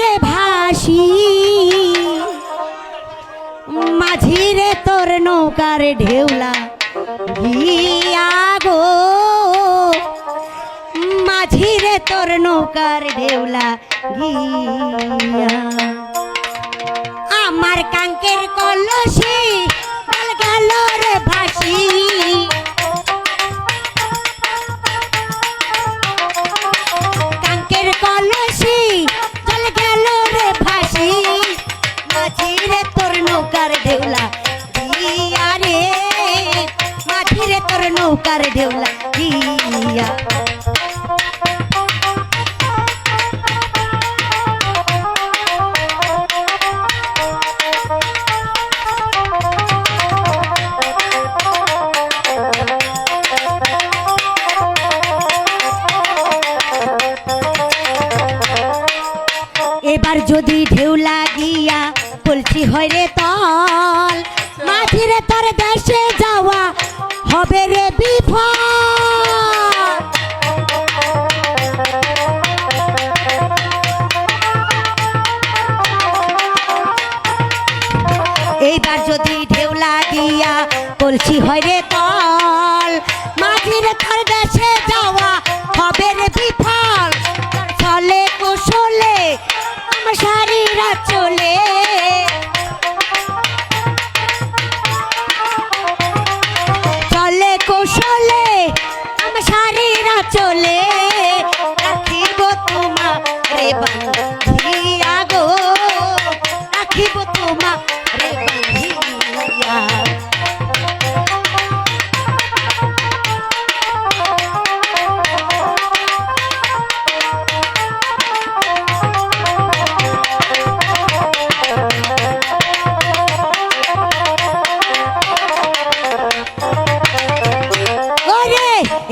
রে ভাসি। মাঝিরে তোর নৌকার ঢেউলা গিয়া গো। মাঝিরে তোর নৌকার ঢেউলা গিয়া। আমার কাঙ্কের কলসি গেল গেল রে তোর নৌকার ঢেউলা দিয়া এবার যদি ঢেউ লাগিয়া বলছি হয় রে তল এইবার যদি ঢেউ লাগিয়া বলছি হয় রে কল মাঝির তোর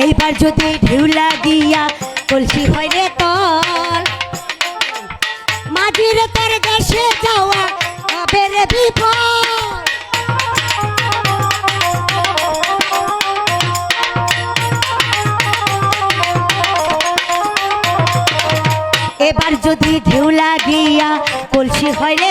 এইবার যদি ঢেউ লাগিয়া কলসি হয় রে তল মাঝিরে তোর দেশে যাওয়া এবার যদি ঢেউ লাগিয়া কলসি হয় রে